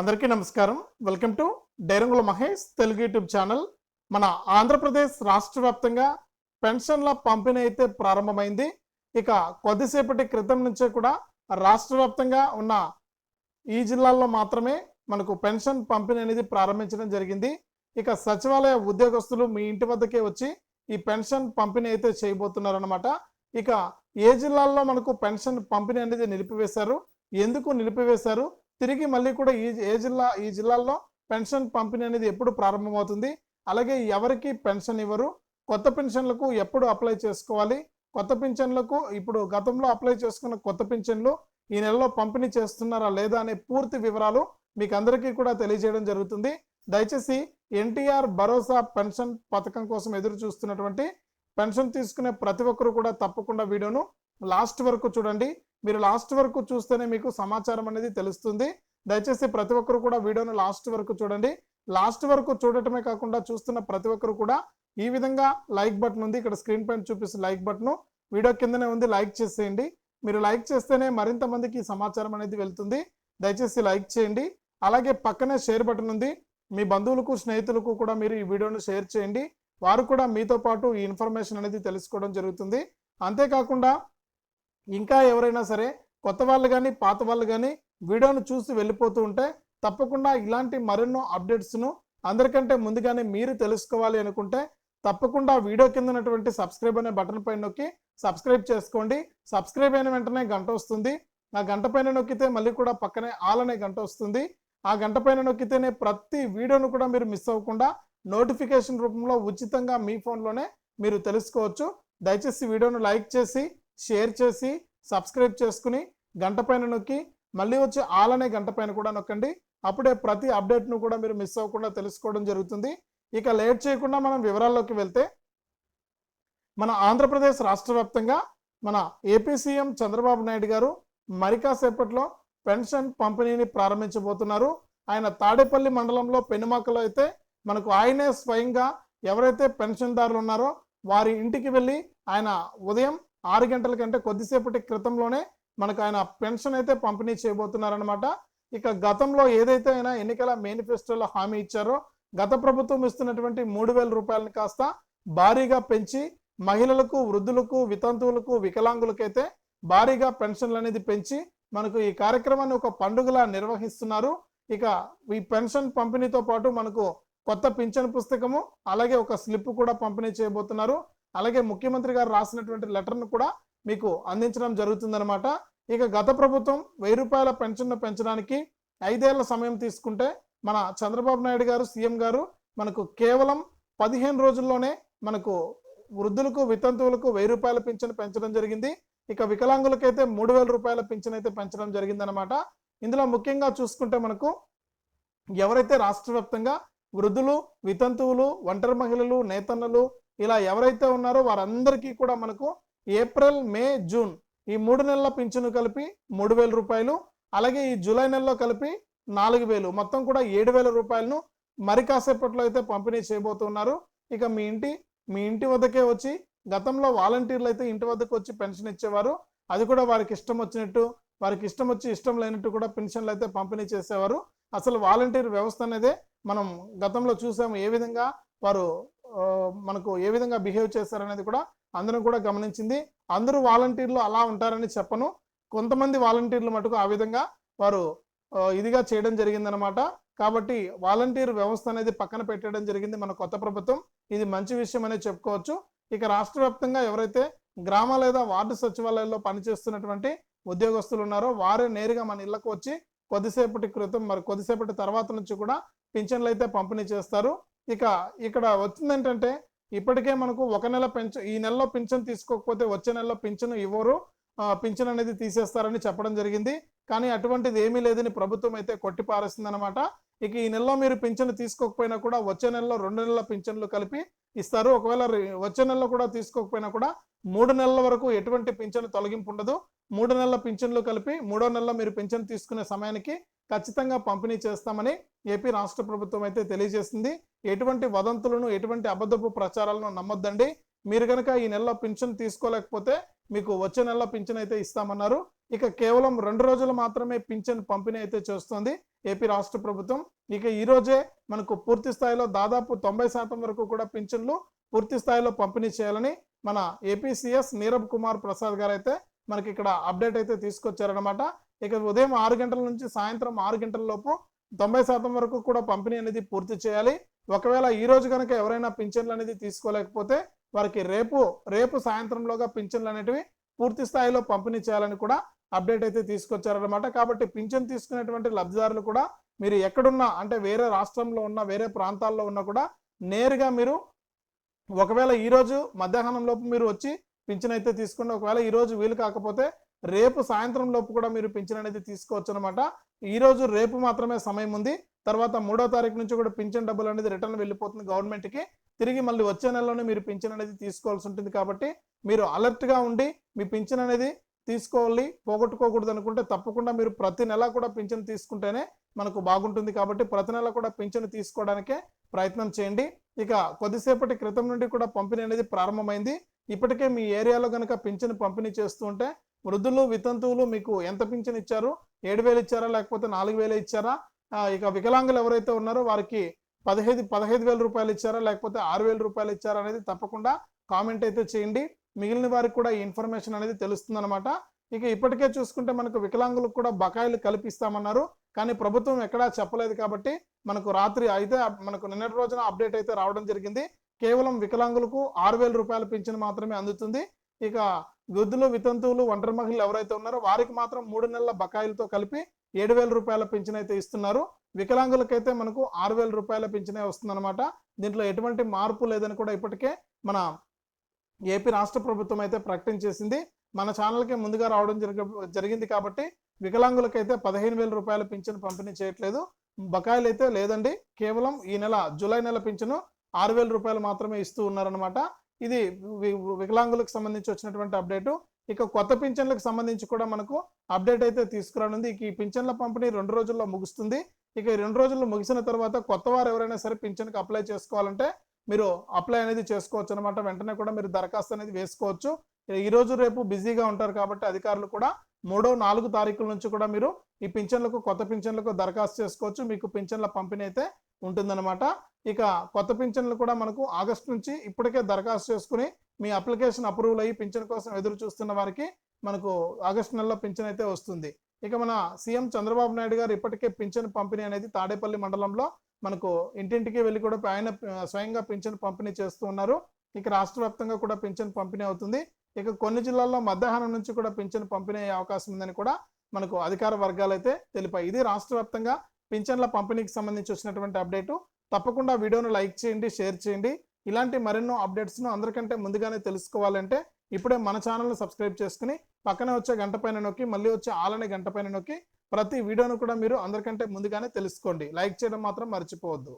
అందరికీ నమస్కారం. Welcome to డైరంగుల మహేష్ తెలుగు యూట్యూబ్ ఛానల్. మన ఆంధ్రప్రదేశ్ రాష్ట్ర వ్యాప్తంగా పెన్షన్ల పంపిణీ అయితే ప్రారంభమైంది. ఇక కొద్దిసేపటి క్రితం నుంచే కూడా రాష్ట్ర వ్యాప్తంగా ఉన్న ఈ జిల్లాల్లో మాత్రమే మనకు పెన్షన్ పంపిణీ అనేది ప్రారంభించడం జరిగింది. ఇక సచివాలయ ఉద్యోగస్తులు మీ ఇంటి వద్దకే వచ్చి ఈ పెన్షన్ పంపిణీ అయితే చేయబోతున్నారన్నమాట. ఇక ఏ జిల్లాల్లో మనకు పెన్షన్ పంపిణీ అనేది నిలిపివేశారు? ఎందుకు నిలిపివేశారు? తిరిగి మళ్ళీ కూడా ఈ ఏ జిల్లా ఈ జిల్లాల్లో పెన్షన్ పంపిణీ అనేది ఎప్పుడు ప్రారంభమవుతుంది? అలాగే ఎవరికి పెన్షన్ ఇవ్వరు? కొత్త పెన్షన్లకు ఎప్పుడు అప్లై చేసుకోవాలి? కొత్త పెన్షన్లకు ఇప్పుడు గతంలో అప్లై చేసుకున్న కొత్త పెన్షన్లు ఈ నెలలో పంపిణీ చేస్తున్నారా లేదా అనే పూర్తి వివరాలు మీకు అందరికీ కూడా తెలియజేయడం జరుగుతుంది. దయచేసి ఎన్టీఆర్ భరోసా పెన్షన్ పథకం కోసం ఎదురు చూస్తున్నటువంటి పెన్షన్ తీసుకునే ప్రతి ఒక్కరు కూడా తప్పకుండా వీడియోను లాస్ట్ వరకు చూడండి. మీరు లాస్ట్ వరకు చూస్తేనే మీకు సమాచారం అనేది తెలుస్తుంది. దయచేసి ప్రతి ఒక్కరు కూడా వీడియోను లాస్ట్ వరకు చూడండి. లాస్ట్ వరకు చూడటమే కాకుండా చూస్తున్న ప్రతి ఒక్కరు కూడా ఈ విధంగా లైక్ బటన్ ఉంది. ఇక్కడ స్క్రీన్ పైన చూపిస్తున్న లైక్ బటన్ వీడియో కిందనే ఉంది. లైక్ చేసేయండి. మీరు లైక్ చేస్తేనే మరింత మందికి సమాచారం అనేది వెళ్తుంది. దయచేసి లైక్ చేయండి. అలాగే పక్కనే షేర్ బటన్ ఉంది. మీ బంధువులకు స్నేహితులకు కూడా మీరు ఈ వీడియోను షేర్ చేయండి. వారు కూడా మీతో పాటు ఈ ఇన్ఫర్మేషన్ అనేది తెలుసుకోవడం జరుగుతుంది. అంతేకాకుండా ఇంకా ఎవరైనా సరే కొత్త వాళ్ళు కానీ పాత వాళ్ళు కానీ వీడియోను చూసి వెళ్ళిపోతూ ఉంటే తప్పకుండా ఇలాంటి మరెన్నో అప్డేట్స్ను అందరికంటే ముందుగానే మీరు తెలుసుకోవాలి అనుకుంటే తప్పకుండా వీడియో కింద ఉన్నటువంటి సబ్స్క్రైబ్ అనే బటన్ పైన నొక్కి సబ్స్క్రైబ్ చేసుకోండి. సబ్స్క్రైబ్ అయిన వెంటనే గంట వస్తుంది. ఆ గంట పైన నొక్కితే మళ్ళీ కూడా పక్కనే ఆల్ అనే గంట వస్తుంది. ఆ గంట పైన నొక్కితేనే ప్రతి వీడియోను కూడా మీరు మిస్ అవ్వకుండా నోటిఫికేషన్ రూపంలో ఉచితంగా మీ ఫోన్లోనే మీరు తెలుసుకోవచ్చు. దయచేసి వీడియోను లైక్ చేసి షేర్ చేసి సబ్స్క్రైబ్ చేసుకుని గంట పైన నొక్కి మళ్ళీ వచ్చి ఆల్ అనే గంట పైన కూడా నొక్కండి. అప్పుడే ప్రతి అప్డేట్ను కూడా మీరు మిస్ అవ్వకుండా తెలుసుకోవడం జరుగుతుంది. ఇక లేట్ చేయకుండా మనం వివరాల్లోకి వెళ్తే మన ఆంధ్రప్రదేశ్ రాష్ట్ర వ్యాప్తంగా మన ఏపీ సీఎం చంద్రబాబు నాయుడు గారు మరికాసేపట్లో పెన్షన్ పంపిణీని ప్రారంభించబోతున్నారు. ఆయన తాడేపల్లి మండలంలో పెనుమాకలో అయితే మనకు ఆయనే స్వయంగా ఎవరైతే పెన్షన్దారులు ఉన్నారో వారి ఇంటికి వెళ్ళి ఆయన ఉదయం ఆరు గంటల కంటే కొద్దిసేపటి క్రితంలోనే మనకు ఆయన పెన్షన్ అయితే పంపిణీ చేయబోతున్నారనమాట ఇక గతంలో ఏదైతే ఆయన ఎన్నికల మేనిఫెస్టోలో హామీ ఇచ్చారో గత ప్రభుత్వం ఇస్తున్నటువంటి మూడు వేల రూపాయలను కాస్త భారీగా పెంచి మహిళలకు వృద్ధులకు వితంతువులకు వికలాంగులకైతే భారీగా పెన్షన్లు అనేది పెంచి మనకు ఈ కార్యక్రమాన్ని ఒక పండుగలా నిర్వహిస్తున్నారు. ఇక ఈ పెన్షన్ పంపిణీతో పాటు మనకు కొత్త పింఛన్ పుస్తకము అలాగే ఒక స్లిప్ కూడా పంపిణీ చేయబోతున్నారు. అలాగే ముఖ్యమంత్రి గారు రాసినటువంటి లెటర్ను కూడా మీకు అందించడం జరుగుతుందనమాట ఇక గత ప్రభుత్వం వెయ్యి రూపాయల పెన్షన్ను పెంచడానికి ఐదేళ్ళ సమయం తీసుకుంటే మన చంద్రబాబు నాయుడు గారు సీఎం గారు మనకు కేవలం పదిహేను రోజుల్లోనే మనకు వృద్ధులకు వితంతువులకు వెయ్యి రూపాయల పింఛను పెంచడం జరిగింది. ఇక వికలాంగులకైతే మూడు వేల రూపాయల పింఛన్ అయితే పెంచడం జరిగిందనమాట ఇందులో ముఖ్యంగా చూసుకుంటే మనకు ఎవరైతే రాష్ట్ర వ్యాప్తంగా వృద్ధులు వితంతువులు ఒంటరి మహిళలు నేతన్నలు ఇలా ఎవరైతే ఉన్నారో వారందరికీ కూడా మనకు ఏప్రిల్ మే జూన్ ఈ మూడు నెలల పింఛను కలిపి మూడు వేల రూపాయలు అలాగే ఈ జూలై నెలలో కలిపి నాలుగు వేలు. మొత్తం కూడా ఏడు వేల రూపాయలను మరి కాసేపట్లో అయితే పంపిణీ చేయబోతున్నారు. ఇక మీ ఇంటి మీ ఇంటి వద్దకే వచ్చి గతంలో వాలంటీర్లు అయితే ఇంటి వద్దకు వచ్చి పెన్షన్ ఇచ్చేవారు. అది కూడా వారికి ఇష్టం వచ్చినట్టు వారికి ఇష్టం వచ్చి ఇష్టం లేనట్టు కూడా పెన్షన్లు అయితే పంపిణీ చేసేవారు. అసలు వాలంటీర్ వ్యవస్థ అనేది మనం గతంలో చూసాము ఏ విధంగా వారు మనకు ఏ విధంగా బిహేవ్ చేశారనేది కూడా అందరం కూడా గమనించింది. అందరూ వాలంటీర్లు అలా ఉంటారని చెప్పను. కొంతమంది వాలంటీర్లు మటుకు ఆ విధంగా వారు ఇదిగా చేయడం జరిగిందనమాట కాబట్టి వాలంటీర్ వ్యవస్థ అనేది పక్కన పెట్టడం జరిగింది మన కొత్త ప్రభుత్వం. ఇది మంచి విషయం అనేది చెప్పుకోవచ్చు. ఇక రాష్ట్ర వ్యాప్తంగా ఎవరైతే గ్రామ లేదా వార్డు సచివాలయాల్లో పనిచేస్తున్నటువంటి ఉద్యోగస్తులు ఉన్నారో వారే నేరుగా మన ఇళ్ళకు వచ్చి కొద్దిసేపటి క్రితం మరి కొద్దిసేపటి తర్వాత నుంచి కూడా పింఛన్లు అయితే పంపిణీ చేస్తారు. ఇక ఇక్కడ వచ్చింది ఏంటంటే ఇప్పటికే మనకు ఒక నెల పెన్షన్ ఈ నెలలో పింఛన్ తీసుకోకపోతే వచ్చే నెలలో పింఛను ఇవ్వరు. పింఛన్ అనేది తీసేస్తారని చెప్పడం జరిగింది. కానీ అటువంటిది ఏమీ లేదని ప్రభుత్వం అయితే కొట్టి ఇక ఈ నెలలో మీరు పింఛను తీసుకోకపోయినా కూడా వచ్చే నెలలో రెండు నెలల పింఛన్లు కలిపి ఇస్తారు. ఒకవేళ వచ్చే నెలలో కూడా తీసుకోకపోయినా కూడా మూడు నెలల వరకు ఎటువంటి పింఛను తొలగింపు ఉండదు. మూడు నెలల పింఛన్లు కలిపి మూడో నెలలో మీరు పింఛను తీసుకునే సమయానికి ఖచ్చితంగా పంపిణీ చేస్తామని ఏపీ రాష్ట్ర ప్రభుత్వం అయితే తెలియజేసింది. ఎటువంటి వదంతులను ఎటువంటి అబద్ధపు ప్రచారాలను నమ్మొద్దండి. మీరు కనుక ఈ నెలలో పింఛన్ తీసుకోలేకపోతే మీకు వచ్చే నెలలో పింఛన్ అయితే ఇస్తామన్నారు. ఇక కేవలం రెండు రోజులు మాత్రమే పింఛన్ పంపిణీ అయితే చేస్తుంది ఏపీ రాష్ట్ర ప్రభుత్వం. ఇక ఈ రోజే మనకు పూర్తి స్థాయిలో దాదాపు తొంభై శాతం వరకు కూడా పింఛన్లు పూర్తి స్థాయిలో పంపిణీ చేయాలని మన ఏపీసీఎస్ నీరబ్ కుమార్ ప్రసాద్ గారు అయితే మనకి ఇక్కడ అప్డేట్ అయితే తీసుకొచ్చారనమాట ఇక ఉదయం ఆరు గంటల నుంచి సాయంత్రం ఆరు గంటల లోపు తొంభై శాతం వరకు కూడా పంపిణీ అనేది పూర్తి చేయాలి. ఒకవేళ ఈ రోజు కనుక ఎవరైనా పింఛన్లు అనేది తీసుకోలేకపోతే వారికి రేపు రేపు సాయంత్రంలోగా పింఛన్లు అనేటివి పూర్తి స్థాయిలో పంపిణీ చేయాలని కూడా అప్డేట్ అయితే తీసుకొచ్చారనమాట కాబట్టి పింఛన్ తీసుకునేటువంటి లబ్ధిదారులు కూడా మీరు ఎక్కడున్నా అంటే వేరే రాష్ట్రంలో ఉన్న వేరే ప్రాంతాల్లో ఉన్నా కూడా నేరుగా మీరు ఒకవేళ ఈరోజు మధ్యాహ్నం లోపు మీరు వచ్చి పింఛన్ అయితే తీసుకోండి. ఒకవేళ ఈరోజు వీలు కాకపోతే రేపు సాయంత్రం లోపు కూడా మీరు పింఛన్ అనేది తీసుకోవచ్చు అనమాట ఈరోజు రేపు మాత్రమే సమయం ఉంది. తర్వాత మూడో తారీఖు నుంచి కూడా పింఛన్ డబ్బులు అనేది రిటర్న్ వెళ్ళిపోతుంది గవర్నమెంట్కి తిరిగి మళ్ళీ వచ్చే నెలలోనే మీరు పింఛన్ అనేది తీసుకోవాల్సి ఉంటుంది కాబట్టి మీరు అలర్ట్గా ఉండి మీ పింఛన్ అనేది తీసుకోవాలి పోగొట్టుకోకూడదు అనుకుంటే తప్పకుండా మీరు ప్రతి నెల కూడా పింఛన్ తీసుకుంటేనే మనకు బాగుంటుంది కాబట్టి ప్రతి నెల కూడా పింఛన్ తీసుకోవడానికే ప్రయత్నం చేయండి. ఇక కొద్దిసేపటి క్రితం నుండి కూడా పంపిణీ అనేది ప్రారంభమైంది. ఇప్పటికే మీ ఏరియాలో కనుక పింఛన్ పంపిణీ చేస్తూ ఉంటే వృద్ధులు వితంతువులు మీకు ఎంత పింఛన్ ఇచ్చారు? ఏడు వేలు ఇచ్చారా? లేకపోతే నాలుగు వేలు ఇచ్చారా ఇక వికలాంగులు ఎవరైతే ఉన్నారో వారికి పదిహేను పదహైదు వేల రూపాయలు ఇచ్చారా? లేకపోతే ఆరు వేల రూపాయలు ఇచ్చారా అనేది తప్పకుండా కామెంట్ అయితే చేయండి. మిగిలిన వారికి కూడా ఈ ఇన్ఫర్మేషన్ అనేది తెలుస్తుందన్నమాట. ఇక ఇప్పటికే చూసుకుంటే మనకు వికలాంగులకు కూడా బకాయిలు కల్పిస్తామన్నారు. కానీ ప్రభుత్వం ఎక్కడా చెప్పలేదు కాబట్టి మనకు రాత్రి అయితే మనకు నిన్నటి రోజున అప్డేట్ అయితే రావడం జరిగింది. కేవలం వికలాంగులకు ఆరు వేల రూపాయల పింఛన్ మాత్రమే అందుతుంది. ఇక వృద్ధులు వితంతువులు ఒంటరి మహిళలు ఎవరైతే ఉన్నారో వారికి మాత్రం మూడు నెలల బకాయిలతో కలిపి ఏడు వేల రూపాయల పింఛన్ అయితే ఇస్తున్నారు. వికలాంగులకైతే మనకు ఆరు వేల రూపాయల పింఛనే వస్తుందన్నమాట. దీంట్లో ఎటువంటి మార్పు లేదని కూడా ఇప్పటికే మన ఏపీ రాష్ట్ర ప్రభుత్వం అయితే ప్రకటించేసింది మన ఛానల్కి ముందుగా రావడం జరిగ జరిగింది కాబట్టి వికలాంగులకైతే పదిహేను వేల రూపాయల పింఛను పంపిణీ చేయట్లేదు. బకాయిలు అయితే లేదండి. కేవలం ఈ నెల జూలై నెల పింఛను ఆరు వేల రూపాయలు మాత్రమే ఇస్తూ ఉన్నారనమాట ఇది వి- వికలాంగులకు సంబంధించి వచ్చినటువంటి అప్డేటు ఇక కొత్త పింఛన్లకు సంబంధించి కూడా మనకు అప్డేట్ అయితే తీసుకురానుంది. ఈ పింఛన్ల పంపిణీ రెండు రోజుల్లో ముగుస్తుంది. ఇక రెండు రోజుల్లో ముగిసిన తర్వాత కొత్త వారు ఎవరైనా సరే పింఛన్కి అప్లై చేసుకోవాలంటే మీరు అప్లై అనేది చేసుకోవచ్చు అనమాట వెంటనే కూడా మీరు దరఖాస్తు అనేది వేసుకోవచ్చు. ఈ రోజు రేపు బిజీగా ఉంటారు కాబట్టి అధికారులు కూడా మూడో నాలుగు తారీఖుల నుంచి కూడా మీరు ఈ పింఛన్లకు కొత్త పింఛన్లకు దరఖాస్తు చేసుకోవచ్చు. మీకు పింఛన్ల పంపిణీ అయితే ఉంటుందన్నమాట. ఇక కొత్త పింఛన్లు కూడా మనకు ఆగస్టు నుంచి ఇప్పటికే దరఖాస్తు చేసుకుని మీ అప్లికేషన్ అప్రూవల్ అయ్యి పింఛన్ కోసం ఎదురు చూస్తున్న వారికి మనకు ఆగస్టు నెలలో పింఛన్ అయితే వస్తుంది. ఇక మన సీఎం చంద్రబాబు నాయుడు గారు ఇప్పటికే పింఛన్ పంపిణీ అనేది తాడేపల్లి మండలంలో మనకు ఇంటింటికి వెళ్ళి కూడా ఆయన స్వయంగా పింఛన్ పంపిణీ చేస్తూ ఉన్నారు. ఇక రాష్ట్ర వ్యాప్తంగా కూడా పింఛన్ పంపిణీ అవుతుంది. ఇక కొన్ని జిల్లాల్లో మధ్యాహ్నం నుంచి కూడా పింఛన్ పంపిణీ అయ్యే అవకాశం ఉందని కూడా మనకు అధికార వర్గాలు అయితే తెలిపాయి. ఇది రాష్ట్ర వ్యాప్తంగా పింఛన్ల పంపిణీకి సంబంధించి వచ్చినటువంటి అప్డేటు. తప్పకుండా వీడియోను లైక్ చేయండి షేర్ చేయండి. ఇలాంటి మరెన్నో అప్డేట్స్ను అందరికంటే ముందుగానే తెలుసుకోవాలంటే ఇప్పుడే మన ఛానల్ని సబ్స్క్రైబ్ చేసుకుని పక్కనే వచ్చే గంట పైన నొక్కి మళ్ళీ వచ్చే ఆలనే గంట పైన నొక్కి ప్రతి వీడియోను కూడా మీరు అందరికంటే ముందుగానే తెలుసుకోండి. లైక్ చేయడం మాత్రం మర్చిపోవద్దు.